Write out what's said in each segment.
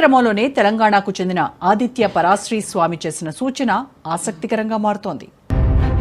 క్రమంలోనే తెలంగాణకు చెందిన ఆదిత్య పరాశ్రీ స్వామి చేసిన సూచన ఆసక్తికరంగా మారుతోంది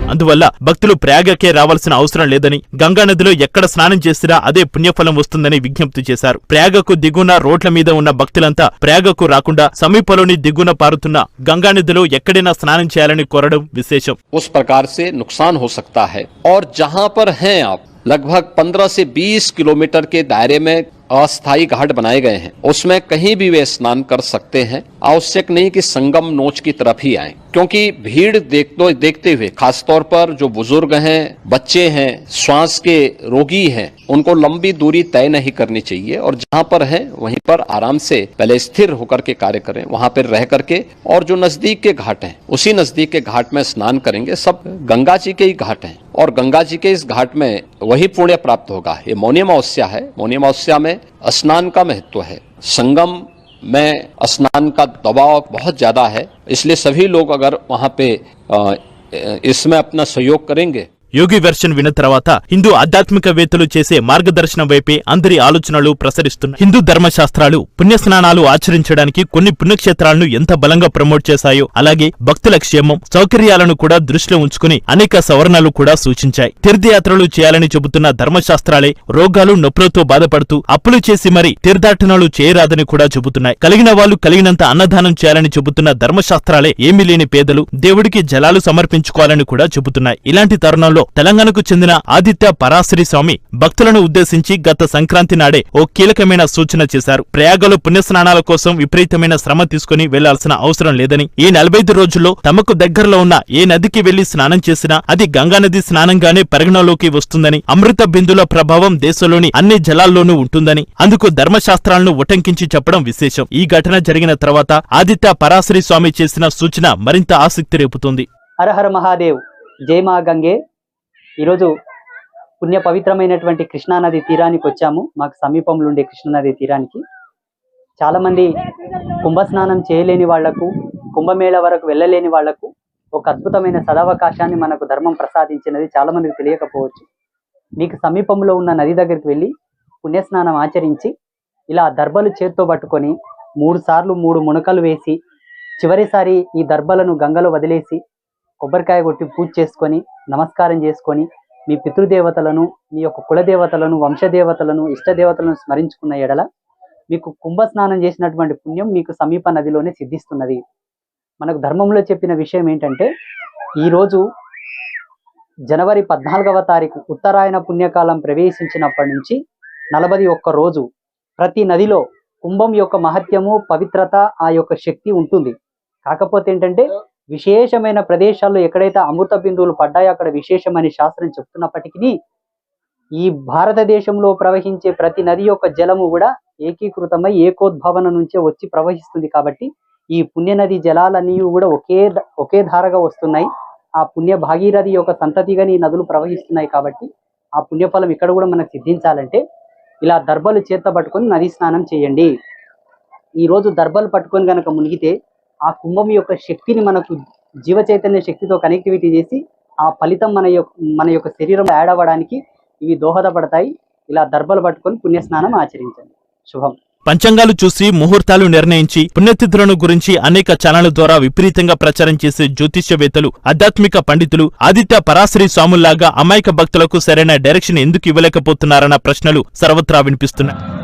అందువల్ల భక్తులు ప్రయాగకే రావాల్సిన అవసరం లేదని గంగానదిలో ఎక్కడ స్నానం చేసినా అదే పుణ్యఫలం వస్తుందని విజ్ఞప్తి చేశారు ప్రయాగకు దిగున రోడ్ల మీద ఉన్న భక్తులంతా ప్రయాగకు రాకుండా సమీపంలోని దిగున పారుతున్న గంగానదిలో ఎక్కడైనా స్నానం చేయాలని కోరడం విశేషం उस प्रकार से नुकसान हो सकता है और जहां पर हैं आप लगभग 15 से 20 किलोमीटर के दायरे में अस्थायी घाट बनाए गए हैं। उसमें कहीं भी वे स्नान कर सकते हैं। आवश्यक नहीं कि संगम नोच की तरफ़ ही आए। क्योंकि भीड़ देखते देखते हुए, खासतौर पर जो बुज़ुर्ग हैं, बच्चे हैं, श्वास के रोगी हैं, उनको लंबी दूरी तय नहीं करनी चाहिए और जहाँ पर है, वहीं पर आराम से पहले स्थिर होकर के कार्य करें, वहाँ पर रह करके और जो नज़दीक के घाट हैं, उसी नज़दीक के घाट में स्नान करेंगे, सब गंगा जी के ही घाट हैं। और गंगा जी के इस घाट में वही पुण्य प्राप्त होगा। ये मौनी अमावस्या है। मौनी अमावस्या में स्नान का महत्व है। संगम में स्नान का दबाव बहुत ज़्यादा है, इसलिए सभी लोग अगर वहाँ पे इसमें अपना सहयोग करेंगे యోగి వెర్షన్ విన్న తర్వాత హిందూ ఆధ్యాత్మికవేత్తలు చేసే మార్గదర్శనం వైపే అందరి ఆలోచనలు ప్రసరిస్తున్నాయి. హిందూ ధర్మశాస్త్రాలు పుణ్యస్నానాలు ఆచరించడానికి కొన్ని పుణ్యక్షేత్రాలను ఎంత బలంగా ప్రమోట్ చేశాయో అలాగే భక్తుల క్షేమం సౌకర్యాలను కూడా దృష్టిలో ఉంచుకుని అనేక సవరణలు కూడా సూచించాయి. తీర్థయాత్రలు చేయాలని చెబుతున్న ధర్మశాస్త్రాలే రోగాలు నొప్పులతో బాధపడుతూ అప్పులు చేసి మరి తీర్థాటనలు చేయరాదని కూడా చెబుతున్నాయి. కలిగిన వాళ్ళు కలిగినంత అన్నదానం చేయాలని చెబుతున్న ధర్మశాస్త్రాలే ఏమీ లేని పేదలు దేవుడికి జలాలు సమర్పించుకోవాలని కూడా చెబుతున్నాయి. ఇలాంటి తరుణంలో తెలంగాణకు చెందిన ఆదిత్య పరాశరి స్వామి భక్తులను ఉద్దేశించి గత సంక్రాంతి నాడే ఓ కీలకమైన సూచన చేశారు. ప్రయాగలో పుణ్యస్నానాల కోసం విపరీతమైన శ్రమ తీసుకుని వెళ్ళాల్సిన అవసరం లేదని ఈ నలభై రోజుల్లో తమకు దగ్గరలో ఉన్న ఏ నదికి వెళ్ళి స్నానం చేసినా అది గంగానది స్నానంగానే పరిగణలోకి వస్తుందని అమృత బిందుల ప్రభావం దేశంలోని అన్ని జలాల్లోనూ ఉంటుందని అందుకు ధర్మశాస్త్రాలను ఉటంకించి చెప్పడం విశేషం. ఈ ఘటన జరిగిన తర్వాత ఆదిత్య పరాశరి స్వామి చేసిన సూచన మరింత ఆసక్తి రేపుతుంది. హర హర మహాదేవ్. జై మా గంగే. ఈరోజు పుణ్య పవిత్రమైనటువంటి కృష్ణానది తీరానికి వచ్చాము. మాకు సమీపంలో ఉండే కృష్ణానది తీరానికి. చాలామంది కుంభ కుంభస్నానం చేయలేని వాళ్ళకు కుంభమేళ వరకు వెళ్ళలేని వాళ్ళకు ఒక అద్భుతమైన సదవకాశాన్ని మనకు ధర్మం ప్రసాదించినది చాలా మందికి తెలియకపోవచ్చు. మీకు సమీపంలో ఉన్న నది దగ్గరికి వెళ్ళి పుణ్యస్నానం ఆచరించి ఇలా దర్బలు చేత్తో పట్టుకొని మూడు సార్లు మూడు మునకలు వేసి చివరిసారి ఈ దర్బలను గంగలో వదిలేసి కొబ్బరికాయ కొట్టి పూజ చేసుకొని నమస్కారం చేసుకొని మీ పితృదేవతలను మీ యొక్క కులదేవతలను వంశదేవతలను ఇష్టదేవతలను స్మరించుకున్న ఎడల మీకు కుంభ స్నానం చేసినటువంటి పుణ్యం మీకు సమీప నదిలోనే సిద్ధిస్తున్నది. మనకు ధర్మంలో చెప్పిన విషయం ఏంటంటే ఈరోజు జనవరి పద్నాలుగవ తారీఖు ఉత్తరాయణ పుణ్యకాలం ప్రవేశించినప్పటి నుంచి నలభై ఒక్క రోజు ప్రతి నదిలో కుంభం యొక్క మహత్యము పవిత్రత ఆ యొక్క శక్తి ఉంటుంది. కాకపోతే ఏంటంటే విశేషమైన ప్రదేశాల్లో ఎక్కడైతే అమృత బిందువులు పడ్డాయో అక్కడ విశేషమని శాస్త్రం చెప్తున్నప్పటికీ ఈ భారతదేశంలో ప్రవహించే ప్రతి నది యొక్క జలము కూడా ఏకీకృతమై ఏకోద్భవన నుంచే వచ్చి ప్రవహిస్తుంది కాబట్టి ఈ పుణ్యనది జలాలన్నీ కూడా ఒకే ఒకే ధారగా వస్తున్నాయి. ఆ పుణ్య భాగీరథి యొక్క సంతతిగా ఈ నదులు ప్రవహిస్తున్నాయి కాబట్టి ఆ పుణ్యఫలం ఇక్కడ కూడా మనకు సిద్ధించాలంటే ఇలా దర్బలు చేత పట్టుకొని నది స్నానం చేయండి. ఈ రోజు దర్బలు పట్టుకొని కనుక మునిగితే ఆ కుంభం యొక్క శక్తిని మనకు జీవ చైతన్య శక్తితో కనెక్టివిటీ చేసి ఆ ఫలితం మన యొక్క మన యొక్క శరీరం యాడ్ అవ్వడానికి ఇవి దోహదపడతాయి. ఇలా దర్బలు పట్టుకొని పుణ్యస్నానం ఆచరించండి. శుభం. పంచాంగాలు చూసి ముహూర్తాలు నిర్ణయించి పుణ్యతిథులను గురించి అనేక ఛానళ్ళ ద్వారా విపరీతంగా ప్రచారం చేసే జ్యోతిష్యవేత్తలు ఆధ్యాత్మిక పండితులు ఆదిత్య పరాశరి స్వాముల్లాగా అమాయక భక్తులకు సరైన డైరెక్షన్ ఎందుకు ఇవ్వలేకపోతున్నారన్న ప్రశ్నలు సర్వత్రా వినిపిస్తున్నాయి.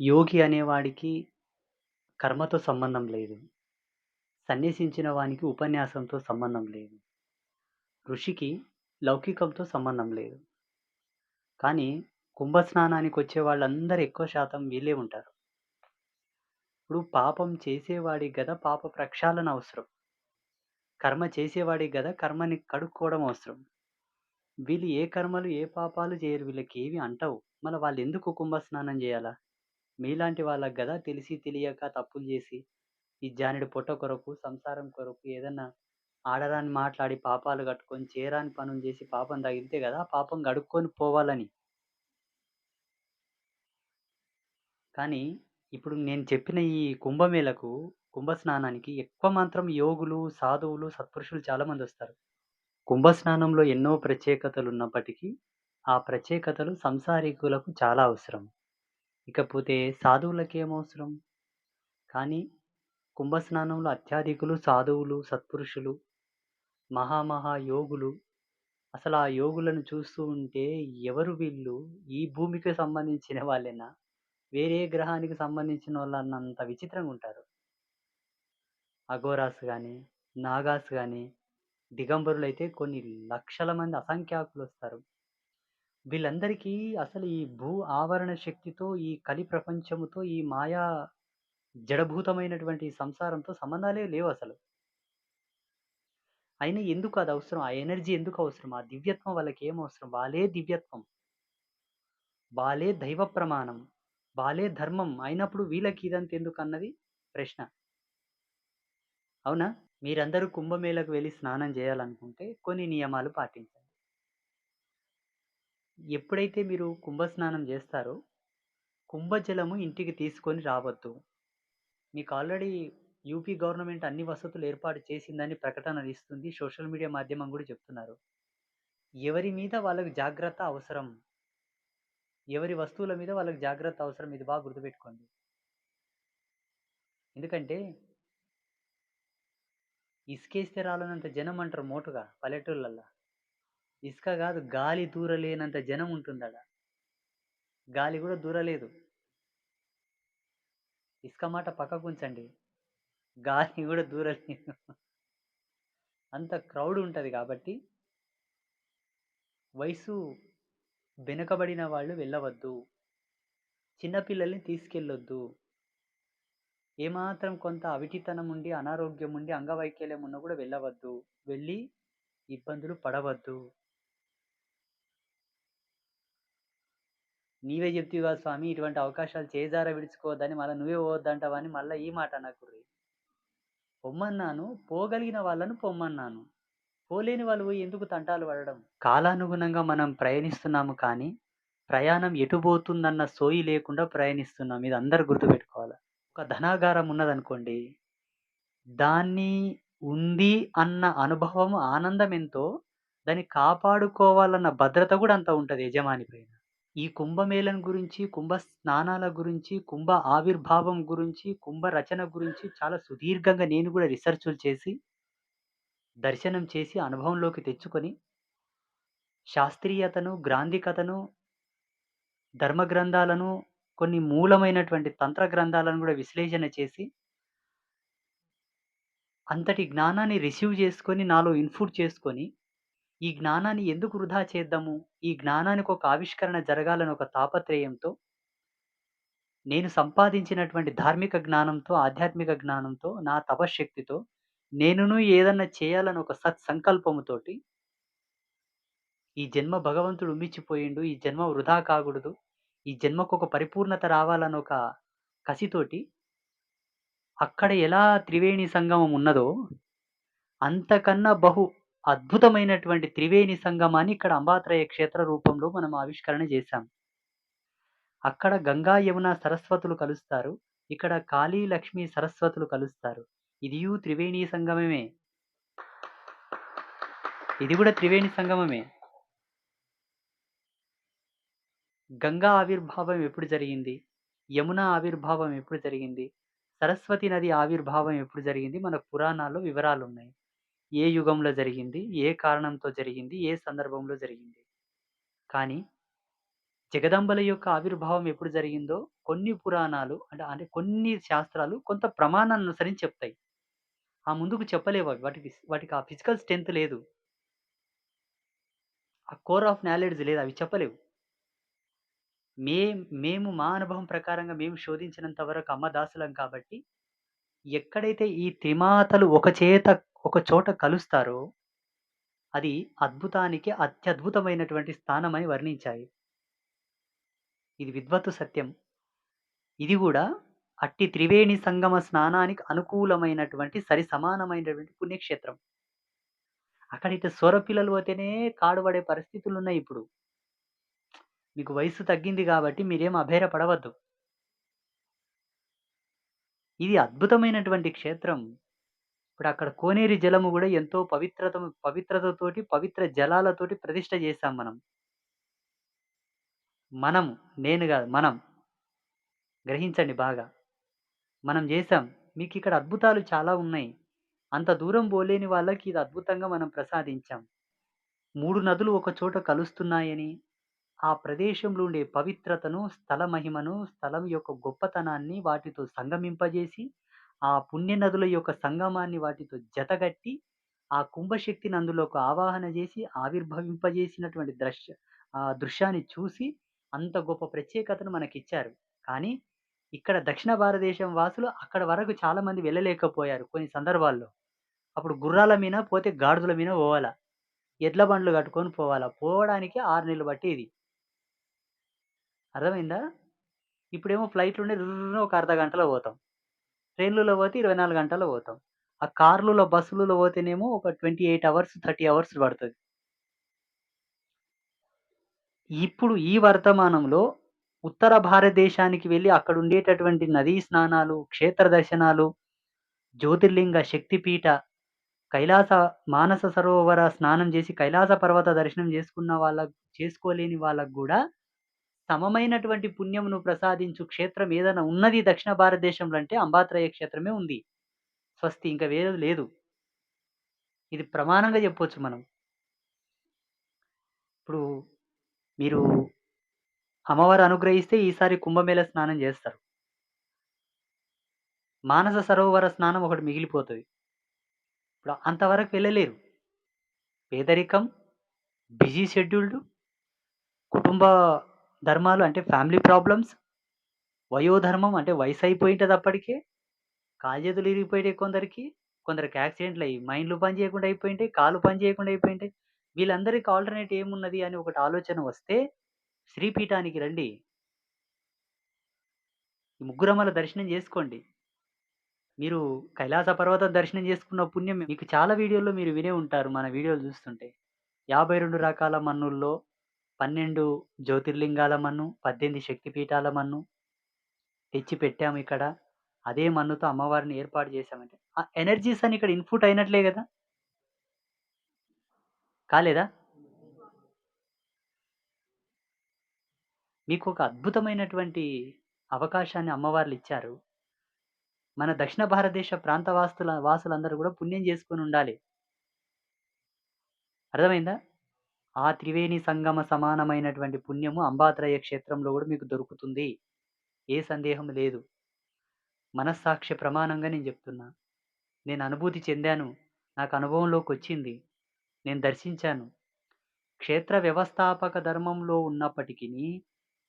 యోగి అనేవాడికి కర్మతో సంబంధం లేదు. సన్యసించిన వానికి ఉపన్యాసంతో సంబంధం లేదు. ఋషికి లౌకికంతో సంబంధం లేదు. కానీ కుంభస్నానానికొచ్చే వాళ్ళందరూ ఎక్కువ శాతం వీళ్ళే ఉంటారు. ఇప్పుడు పాపం చేసేవాడికి గదా పాప ప్రక్షాళన అవసరం. కర్మ చేసేవాడికి గదా కర్మని కడుక్కోవడం అవసరం. వీళ్ళు ఏ కర్మలు, ఏ పాపాలు చేయరు. వీళ్ళకి ఏవి అంటావు మళ్ళీ వాళ్ళు ఎందుకు కుంభస్నానం చేయాలా మీలాంటి వాళ్ళకి కదా తెలిసి తెలియక తప్పులు చేసి ఈ జానెడు పొట్ట కొరకు, సంసారం కొరకు ఏదన్నా ఆడరాని మాట్లాడి పాపాలు కట్టుకొని, చేరాని పనులు చేసి పాపం తగిలితే కదా పాపం కడుక్కొని పోవాలని. కానీ ఇప్పుడు నేను చెప్పిన ఈ కుంభమేళకు, కుంభస్నానానికి ఎక్కువ మాత్రం యోగులు, సాధువులు, సత్పురుషులు చాలామంది వస్తారు కుంభస్నానంలో ఎన్నో ప్రత్యేకతలు ఉన్నప్పటికీ ఆ ప్రత్యేకతలు సంసారికులకు చాలా అవసరం. ఇకపోతే సాధువులకేమవసరం? కానీ కుంభస్నానంలో అత్యాధికులు సాధువులు, సత్పురుషులు, మహామహా యోగులు. అసలు ఆ యోగులను చూస్తూ ఉంటే ఎవరు వీళ్ళు? ఈ భూమికి సంబంధించిన వాళ్ళేనా? వేరే గ్రహానికి సంబంధించిన వాళ్ళు అన్నంత విచిత్రంగా ఉంటారు అఘోరాస్ కానీ నాగాస్ గాని, దిగంబరులైతే కొన్ని లక్షల మంది అసంఖ్యాకులు వస్తారు వీళ్ళందరికీ అసలు ఈ భూ ఆవరణ శక్తితో, ఈ కలి ప్రపంచముతో, ఈ మాయా జడభూతమైనటువంటి ఈ సంసారంతో సంబంధాలే లేవసలు. అయినా ఎందుకు అదవసరం? ఆ ఎనర్జీ ఎందుకు అవసరం ఆ దివ్యత్వం వాళ్ళకేమవసరం? వాళ్ళే దివ్యత్వం. వాళ్ళే దైవ ప్రమాణం. వాళ్ళే ధర్మం. అయినప్పుడు వీళ్ళకి ఇదంతెందుకన్నది ప్రశ్న. అవునా? మీరందరూ కుంభమేళకు వెళ్ళి స్నానం చేయాలనుకుంటే కొన్ని నియమాలు పాటించండి. ఎప్పుడైతే మీరు కుంభస్నానం చేస్తారో కుంభజలము ఇంటికి తీసుకొని రావద్దు. మీకు ఆల్రెడీ యూపీ గవర్నమెంట్ అన్ని వసతులు ఏర్పాటు చేసిందని ప్రకటనలిస్తుంది. సోషల్ మీడియా మాధ్యమం కూడా చెప్తున్నారు. ఎవరి మీద వాళ్ళకి జాగ్రత్త అవసరం. ఎవరి వస్తువుల మీద వాళ్ళకి జాగ్రత్త అవసరం. ఇది బాగా గుర్తుపెట్టుకోండి. ఎందుకంటే ఇసుకేస్తే రాలనంత జనం అంటారు మోటుగా పల్లెటూళ్ళల్లో ఇసుక కాదు గాలి దూరలేనంత జనం ఉంటుందట గాలి కూడా దూరలేదు. ఇసుక మాట పక్కకుంచండి. గాలి కూడా దూరలేదు. అంత క్రౌడ్ ఉంటుంది కాబట్టి వయసు వెనుకబడిన వాళ్ళు వెళ్ళవద్దు. చిన్నపిల్లల్ని తీసుకెళ్ళొద్దు. ఏమాత్రం కొంత అవిటితనం ఉండి, అనారోగ్యం ఉండి, అంగవైకల్యం ఉన్నా కూడా వెళ్ళవద్దు. వెళ్ళి ఇబ్బందులు పడవద్దు. నీవే చెప్తివా స్వామి ఇటువంటి అవకాశాలు చేజార విడుచుకోవద్దని మళ్ళీ నువ్వే పోవద్దంటావా అని మళ్ళీ ఈ మాట అనకుర్రి. పొమ్మన్నాను. పోగలిగిన వాళ్ళను పొమ్మన్నాను. పోలేని వాళ్ళు పోయి ఎందుకు తంటాలు పడడం? కాలానుగుణంగా మనం ప్రయాణిస్తున్నాము కానీ, ప్రయాణం ఎటు పోతుందన్న సోయి లేకుండా ప్రయాణిస్తున్నాం. ఇది అందరు గుర్తుపెట్టుకోవాలి ఒక ధనాగారం ఉన్నదనుకోండి. దాన్ని ఉంది అన్న అనుభవం, ఆనందం ఎంతో, దాన్ని కాపాడుకోవాలన్న భద్రత కూడా అంత ఉంటుంది యజమాని పైన. ఈ కుంభమేళం గురించి, కుంభ స్నానాల గురించి, కుంభ ఆవిర్భావం గురించి, కుంభ రచన గురించి చాలా సుదీర్ఘంగా నేను కూడా రీసెర్చులు చేసి, దర్శనం చేసి, అనుభవంలోకి తెచ్చుకొని శాస్త్రీయతను, గ్రాంధికతను ధర్మ గ్రంథాలను, కొన్ని మూలమైనటువంటి తంత్ర గ్రంథాలను కూడా విశ్లేషణ చేసి అంతటి జ్ఞానాన్ని రిసీవ్ చేసుకొని, నాలో ఇన్‌పుట్ చేసుకొని, ఈ జ్ఞానాన్ని ఎందుకు వృధా చేద్దాము? ఈ జ్ఞానానికి ఒక ఆవిష్కరణ జరగాలని ఒక తాపత్రయంతో నేను సంపాదించినటువంటి ధార్మిక జ్ఞానంతో, ఆధ్యాత్మిక జ్ఞానంతో, నా తపశ్శక్తితో నేనును ఏదన్నా చేయాలని ఒక సత్సంకల్పముతోటి ఈ జన్మ భగవంతుడు ఉమ్మిచ్చిపోయిండు. ఈ జన్మ వృధా కాకూడదు. ఈ జన్మకు ఒక పరిపూర్ణత రావాలని ఒక కసితోటి అక్కడ ఎలా త్రివేణి సంగమం ఉన్నదో, అంతకన్నా బహు అద్భుతమైనటువంటి త్రివేణి సంగమాన్ని ఇక్కడ అంబాత్రయ క్షేత్ర రూపంలో మనం ఆవిష్కరణ చేశాం. అక్కడ గంగా, యమున సరస్వతులు కలుస్తారు. ఇక్కడ కాళీ, లక్ష్మి సరస్వతులు కలుస్తారు. ఇదియూ త్రివేణి సంగమమే. ఇది కూడా త్రివేణి సంగమమే. గంగా ఆవిర్భావం ఎప్పుడు జరిగింది? యమున ఆవిర్భావం ఎప్పుడు జరిగింది? సరస్వతి నది ఆవిర్భావం ఎప్పుడు జరిగింది? మన పురాణాల్లో వివరాలు ఉన్నాయి ఏ యుగంలో జరిగింది? ఏ కారణంతో జరిగింది? ఏ సందర్భంలో జరిగింది? కానీ జగదంబల యొక్క ఆవిర్భావం ఎప్పుడు జరిగిందో కొన్ని పురాణాలు అంటే అంటే కొన్ని శాస్త్రాలు కొంత ప్రమాణాన్ని అనుసరించి చెప్తాయి ఆ ముందుకు చెప్పలేవు అవి వాటికి వాటికి ఆ ఫిజికల్ స్ట్రెంత్ లేదు ఆ కోర్ ఆఫ్ నాలెడ్జ్ లేదు అవి చెప్పలేవు మే మేము మా అనుభవం ప్రకారంగా మేము శోధించినంత వరకు అమ్మదాసులం కాబట్టి ఎక్కడైతే ఈ త్రిమాతలు ఒక చేత ఒక చోట కలుస్తారో అది అద్భుతానికి అత్యద్భుతమైనటువంటి స్థానమని వర్ణించాయి. ఇది విద్వత్తు సత్యం. ఇది కూడా అట్టి త్రివేణి సంగమ స్నానానికి అనుకూలమైనటువంటి సరి సమానమైనటువంటి పుణ్యక్షేత్రం. అక్కడ ఇటు స్వరపిల్లలు పోతేనే కాడుపడే పరిస్థితులు ఉన్నాయి ఇప్పుడు. మీకు వయసు తగ్గింది కాబట్టి మీరేం అభేరపడవద్దు. ఇది అద్భుతమైనటువంటి క్షేత్రం. ఇప్పుడు అక్కడ కోనేరి జలము కూడా ఎంతో పవిత్రత పవిత్రతతోటి పవిత్ర జలాలతోటి ప్రతిష్ట చేశాం మనం. మనం నేను కాదు మనం. గ్రహించండి బాగా. మనం చేసాం మీకు ఇక్కడ అద్భుతాలు చాలా ఉన్నాయి. అంత దూరం పోలేని వాళ్ళకి ఇది అద్భుతంగా మనం ప్రసాదించాం. మూడు నదులు ఒక చోట కలుస్తున్నాయని ఆ ప్రదేశంలో ఉండే పవిత్రతను స్థల మహిమను స్థలం యొక్క గొప్పతనాన్ని వాటితో సంగమింపజేసి ఆ పుణ్య నదుల యొక్క సంగమాన్ని వాటితో జతగట్టి ఆ కుంభశక్తిని అందులోకి ఆవాహన చేసి ఆవిర్భవింపజేసినటువంటి దృశ్య ఆ దృశ్యాన్ని చూసి అంత గొప్ప ప్రత్యేకతను మనకిచ్చారు. కానీ ఇక్కడ దక్షిణ భారతదేశం వాసులు అక్కడ వరకు చాలామంది వెళ్ళలేకపోయారు కొన్ని సందర్భాల్లో. అప్పుడు గుర్రాల మీద పోతే గాడిదల మీద పోవాలా? ఎడ్ల బండ్లు కట్టుకొని పోవాలా? పోవడానికి ఆరు నెలలు పట్టేది. అర్థమైందా? ఇప్పుడేమో ఫ్లైట్లు ఉండే ఒక అర్ధ గంటలో పోతాం. ట్రైన్లలో పోతే ఇరవై నాలుగు గంటల్లో పోతాం. ఆ కార్లలో బస్సులలో పోతేనేమో ఒక twenty eight hours thirty hours పడుతుంది. ఇప్పుడు ఈ వర్తమానంలో ఉత్తర భారతదేశానికి వెళ్ళి అక్కడ ఉండేటటువంటి నదీ స్నానాలు క్షేత్ర దర్శనాలు జ్యోతిర్లింగ శక్తిపీఠ కైలాస మానస సరోవర స్నానం చేసి కైలాస పర్వత దర్శనం చేసుకున్న వాళ్ళకు చేసుకోలేని వాళ్ళకు కూడా సమమైనటువంటి పుణ్యమును ప్రసాదించు క్షేత్రం ఏదైనా ఉన్నది దక్షిణ భారతదేశంలో అంటే అంబాత్రయ క్షేత్రమే ఉంది. స్వస్తి ఇంకా వేరే లేదు. ఇది ప్రమాణంగా చెప్పవచ్చు మనం. ఇప్పుడు మీరు అమ్మవారు అనుగ్రహిస్తే ఈసారి కుంభమేళ స్నానం చేస్తారు. మానస సరోవర స్నానం ఒకటి మిగిలిపోతుంది. ఇప్పుడు అంతవరకు వెళ్ళలేరు. పేదరికం బిజీ షెడ్యూల్డ్ కుటుంబ ధర్మాలు అంటే ఫ్యామిలీ ప్రాబ్లమ్స్ వయోధర్మం అంటే వయసు అయిపోయింటుంది అప్పటికే కాజేతులు ఇరిగిపోయాయి కొందరికి కొందరికి యాక్సిడెంట్లు అయ్యి మైండ్లు పని చేయకుండా అయిపోయింటాయి కాలు పని చేయకుండా అయిపోయింటాయి. వీళ్ళందరికీ ఆల్టర్నేట్ ఏమున్నది అని ఒకటి ఆలోచన వస్తే శ్రీపీఠానికి రండి. ఈ ముగ్గురమ్మల దర్శనం చేసుకోండి. మీరు కైలాస పర్వతం దర్శనం చేసుకున్న పుణ్యం మీకు చాలా వీడియోల్లో మీరు వినే ఉంటారు మన వీడియోలు చూస్తుంటే. యాభై రెండు రకాల మన్నుల్లో పన్నెండు జ్యోతిర్లింగాల మన్ను పద్దెనిమిది శక్తిపీఠాల మన్ను తెచ్చి పెట్టాము ఇక్కడ. అదే మన్నుతో అమ్మవారిని ఏర్పాటు చేశామంటే. ఆ ఎనర్జీస్ అని ఇక్కడ ఇన్పుట్ అయినట్లే కదా? కాలేదా? మీకు ఒక అద్భుతమైనటువంటి అవకాశాన్ని అమ్మవార్లు ఇచ్చారు. మన దక్షిణ భారతదేశ ప్రాంత వాసుల వాసులందరూ కూడా పుణ్యం చేసుకొని ఉండాలి. అర్థమైందా? ఆ త్రివేణి సంగమ సమానమైనటువంటి పుణ్యము అంబాత్రయ క్షేత్రంలో కూడా మీకు దొరుకుతుంది. ఏ సందేహం లేదు. మనస్సాక్షి ప్రమాణంగా నేను చెప్తున్నా. నేను అనుభూతి చెందాను. నాకు అనుభవంలోకి వచ్చింది. నేను దర్శించాను. క్షేత్ర వ్యవస్థాపక ధర్మంలో ఉన్నప్పటికీ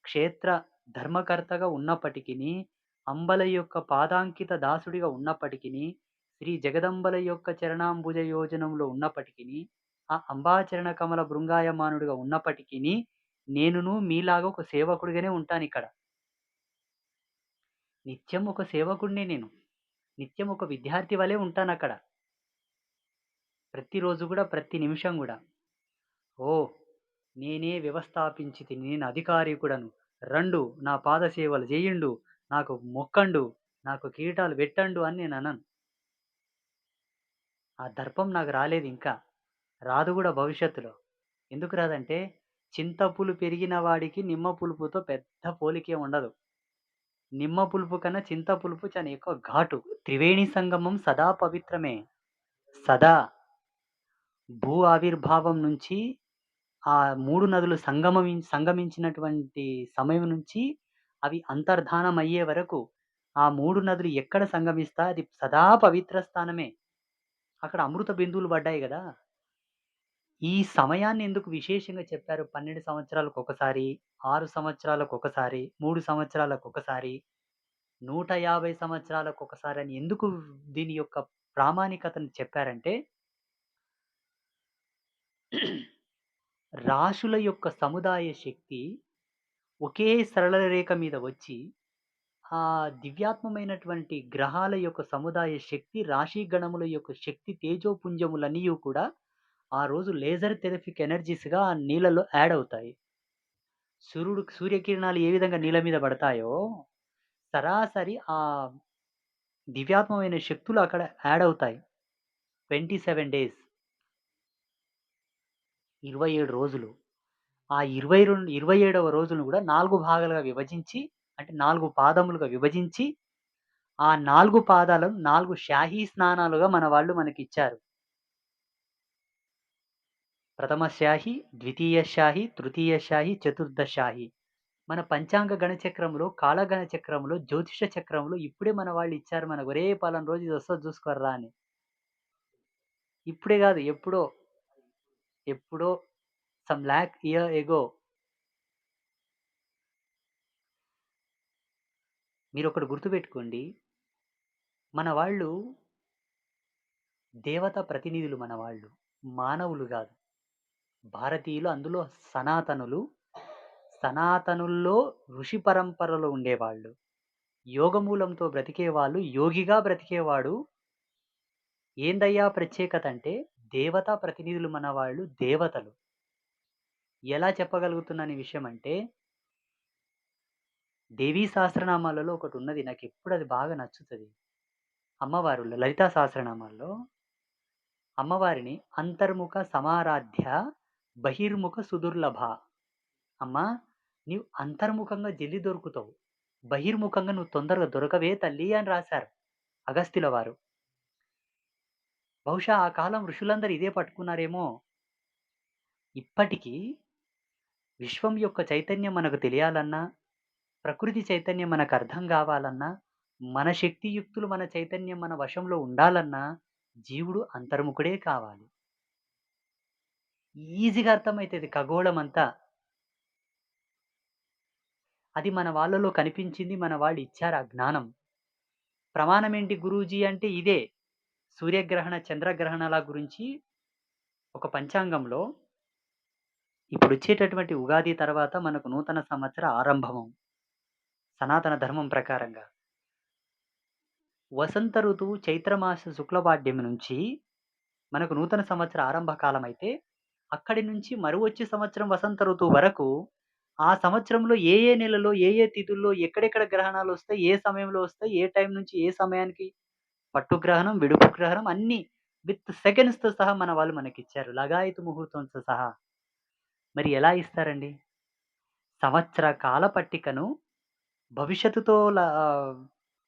క్షేత్ర ధర్మకర్తగా ఉన్నప్పటికీ అంబల యొక్క పాదాంకిత దాసుడిగా ఉన్నప్పటికీ శ్రీ జగదంబల యొక్క చరణాంబుజ యోజనంలో ఉన్నప్పటికీ ఆ అంబాచరణ కమల బృంగాయమానుడిగా ఉన్నప్పటికీ నేనును మీలాగా ఒక సేవకుడిగానే ఉంటాను ఇక్కడ. నిత్యం ఒక సేవకుడినే నేను. నిత్యం ఒక విద్యార్థి వలె ఉంటాను అక్కడ. ప్రతిరోజు కూడా ప్రతి నిమిషం కూడా. ఓ నేనే వ్యవస్థాపించి నేను నేను అధికారికుడను రండు నా పాద సేవలు చేయండు నాకు మొక్కండు నాకు కీటాలు పెట్టండు అని నేను అనను ఆ దర్పం నాకు రాలేదు ఇంకా. రాదు కూడా భవిష్యత్తులో. ఎందుకు రాదంటే చింతపులు పెరిగిన వాడికి నిమ్మ పులుపుతో పెద్ద పోలికే ఉండదు. నిమ్మ పులుపు కన్నా చింత పులుపు చాలా ఎక్కువ ఘాటు. త్రివేణి సంగమం సదా పవిత్రమే. సదా భూ ఆవిర్భావం నుంచి ఆ మూడు నదులు సంగమం సంగమించినటువంటి సమయం నుంచి అవి అంతర్ధానం అయ్యే వరకు ఆ మూడు నదులు ఎక్కడ సంగమిస్తా అది సదా పవిత్ర స్థానమే. అక్కడ అమృత బిందువులు పడ్డాయి కదా. ఈ సమయాన్ని ఎందుకు విశేషంగా చెప్పారు? పన్నెండు సంవత్సరాలకు ఒకసారి ఆరు సంవత్సరాలకు ఒకసారి మూడు సంవత్సరాలకు ఒకసారి నూట యాభై సంవత్సరాలకు ఒకసారి అని ఎందుకు దీని యొక్క ప్రామాణికతను చెప్పారంటే రాశుల యొక్క సముదాయ శక్తి ఒకే సరళ రేఖ మీద వచ్చి ఆ దివ్యాత్మమైనటువంటి గ్రహాల యొక్క సముదాయ శక్తి రాశి గణముల యొక్క శక్తి తేజోపుంజములన్నీ కూడా ఆ రోజు లేజర్ థెరఫిక్ ఎనర్జీస్గా ఆ నీళ్ళలో యాడ్ అవుతాయి. సూర్యుడు సూర్యకిరణాలు ఏ విధంగా నీళ్ళ మీద పడతాయో సరాసరి ఆ దివ్యాత్మమైన శక్తులు అక్కడ యాడ్ అవుతాయి. Twenty seven days. ఇరవై ఏడు రోజులు. ఆ ఇరవై రెండు ఇరవై ఏడవ రోజును కూడా నాలుగు భాగాలుగా విభజించి అంటే నాలుగు పాదములుగా విభజించి ఆ నాలుగు పాదాలను నాలుగు షాహీ స్నానాలుగా మన వాళ్ళు మనకి ఇచ్చారు ప్రథమ శాహి ద్వితీయ శాహి తృతీయ శాహి చతుర్థ మన పంచాంగ గణచక్రంలో కాలగణ చక్రంలో జ్యోతిష చక్రంలో ఇప్పుడే మన వాళ్ళు ఇచ్చారు మనకు ఒరే పాలన రోజు ఇది వస్తుంది చూసుకోర్రా అని. ఇప్పుడే కాదు ఎప్పుడో ఎప్పుడో సమ్ ల్యాక్ ఇయర్ ఎగో మీరు ఒకటి గుర్తుపెట్టుకోండి మన వాళ్ళు దేవత ప్రతినిధులు మన వాళ్ళు మానవులు కాదు. భారతీయులు అందులో సనాతనులు సనాతనుల్లో ఋషి పరంపరలో ఉండేవాళ్ళు. యోగమూలంతో బ్రతికేవాళ్ళు యోగిగా బ్రతికేవాడు. ఏందయ్యా ప్రత్యేకత అంటే దేవతా ప్రతినిధులు మన వాళ్ళు దేవతలు. ఎలా చెప్పగలుగుతున్నాను ఈ విషయం అంటే దేవీ సహస్రనామాలలో ఒకటి ఉన్నది. నాకు ఎప్పుడు అది బాగా నచ్చుతుంది. అమ్మవారు లలితా సహస్రనామాల్లో అమ్మవారిని అంతర్ముఖ సమారాధ్య బహిర్ముఖ సుదుర్లభ. అమ్మా నీవు అంతర్ముఖంగా జల్లి దొరుకుతావు. బహిర్ముఖంగా నువ్వు తొందరగా దొరకవే తల్లి అని రాశారు అగస్త్యుల వారు. బహుశా ఆ కాలం ఋషులందరూ ఇదే పట్టుకున్నారేమో. ఇప్పటికీ విశ్వం యొక్క చైతన్యం మనకు తెలియాలన్నా ప్రకృతి చైతన్యం మనకు అర్థం కావాలన్నా మన శక్తియుక్తులు మన చైతన్యం మన వశంలో ఉండాలన్నా జీవుడు అంతర్ముఖుడే కావాలి. ఈజీగా అర్థమవుతుంది ఖగోళం అంతా అది మన వాళ్ళలో కనిపించింది మన వాళ్ళు ఇచ్చారు ఆ జ్ఞానం. ప్రమాణం ఏంటి గురూజీ అంటే ఇదే సూర్యగ్రహణ చంద్రగ్రహణాల గురించి ఒక పంచాంగంలో ఇప్పుడు వచ్చేటటువంటి ఉగాది తర్వాత మనకు నూతన సంవత్సర ఆరంభమం సనాతన ధర్మం ప్రకారంగా. వసంత ఋతువు చైత్రమాస శుక్లపాడ్యం నుంచి మనకు నూతన సంవత్సర ఆరంభ కాలం అయితే అక్కడి నుంచి మరు వచ్చే సంవత్సరం వసంత ఋతువు వరకు ఆ సంవత్సరంలో ఏ ఏ నెలలో ఏ ఏ తిథుల్లో ఎక్కడెక్కడ గ్రహణాలు వస్తాయి ఏ సమయంలో వస్తాయి ఏ టైం నుంచి ఏ సమయానికి పట్టు గ్రహణం విడుపు గ్రహణం అన్ని విత్ సెకండ్స్తో సహా మన వాళ్ళు మనకి ఇచ్చారు లగాయతు ముహూర్తంతో సహా. మరి ఎలా ఇస్తారండి? సంవత్సర కాల పట్టికను భవిష్యత్తుతో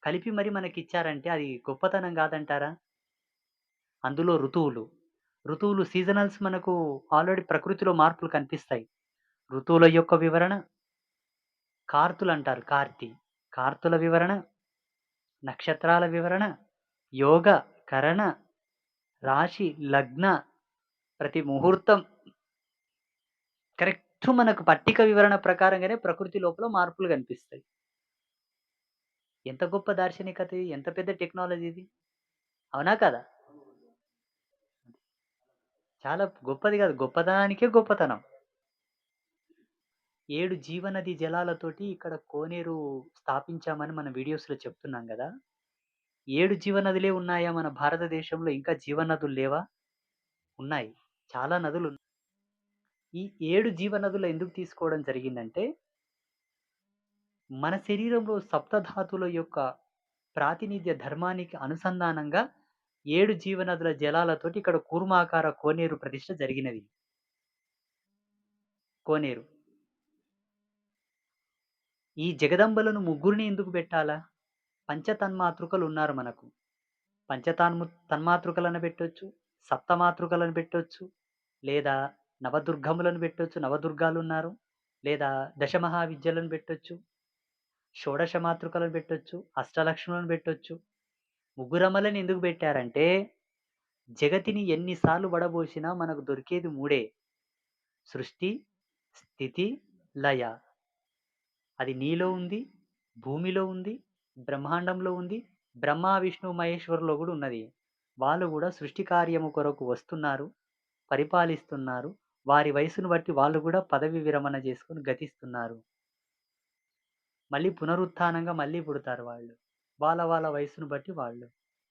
కలిపి మరి మనకి ఇచ్చారంటే అది గొప్పతనం కాదంటారా? అందులో ఋతువులు. ఋతువులు సీజనల్స్ మనకు ఆల్రెడీ ప్రకృతిలో మార్పులు కనిపిస్తాయి. ఋతువుల యొక్క వివరణ కార్తులు అంటారు కార్తి. కార్తుల వివరణ నక్షత్రాల వివరణ యోగ కరణ రాశి లగ్న ప్రతి ముహూర్తం. కరెక్ట్ మనకు పట్టిక వివరణ ప్రకారంగానే ప్రకృతి లోపల మార్పులు కనిపిస్తాయి. ఎంత గొప్ప దార్శనికత ఇది ఎంత పెద్ద టెక్నాలజీ ఇది. అవునా కదా? చాలా గొప్పది కాదు. గొప్పదానికే గొప్పతనం. ఏడు జీవనది జలాలతోటి ఇక్కడ కోనేరు స్థాపించామని మన వీడియోస్లో చెప్తున్నాం కదా. ఏడు జీవనదులే ఉన్నాయా మన భారతదేశంలో? ఇంకా జీవనదులు లేవా? ఉన్నాయి. చాలా నదులు ఉన్నాయి. ఈ ఏడు జీవనదులు ఎందుకు తీసుకోవడం జరిగిందంటే మన శరీరంలో సప్తధాతుల యొక్క ప్రాతినిధ్య ధర్మానికి అనుసంధానంగా ఏడు జీవనదుల జలాలతోటి ఇక్కడ కూర్మాకార కోనేరు ప్రతిష్ట జరిగినది. కోనేరు. ఈ జగదంబలను ముగ్గురిని ఎందుకు పెట్టాలా? పంచతన్మాతృకలు ఉన్నారు మనకు. పంచతన్ము తన్మాతృకలను పెట్టొచ్చు సప్తమాతృకలను పెట్టొచ్చు లేదా నవదుర్గములను పెట్టొచ్చు నవదుర్గాలు ఉన్నారు లేదా దశమహావిద్యలను పెట్టొచ్చు షోడశ మాతృకలను పెట్టొచ్చు అష్టలక్ష్ములను పెట్టొచ్చు ముగ్గురమ్మలని ఎందుకు పెట్టారంటే జగతిని ఎన్నిసార్లు వడబోసినా మనకు దొరికేది మూడే. సృష్టి స్థితి లయ. అది నీలో ఉంది భూమిలో ఉంది బ్రహ్మాండంలో ఉంది బ్రహ్మ విష్ణు మహేశ్వరులో కూడా ఉన్నది. వాళ్ళు కూడా సృష్టి కార్యము కొరకు వస్తున్నారు పరిపాలిస్తున్నారు. వారి వయసును బట్టి వాళ్ళు కూడా పదవి విరమణ చేసుకొని గతిస్తున్నారు. మళ్ళీ పునరుత్థానంగా మళ్ళీ పుడతారు వాళ్ళు. వాళ్ళ వాళ్ళ వయసును బట్టి వాళ్ళు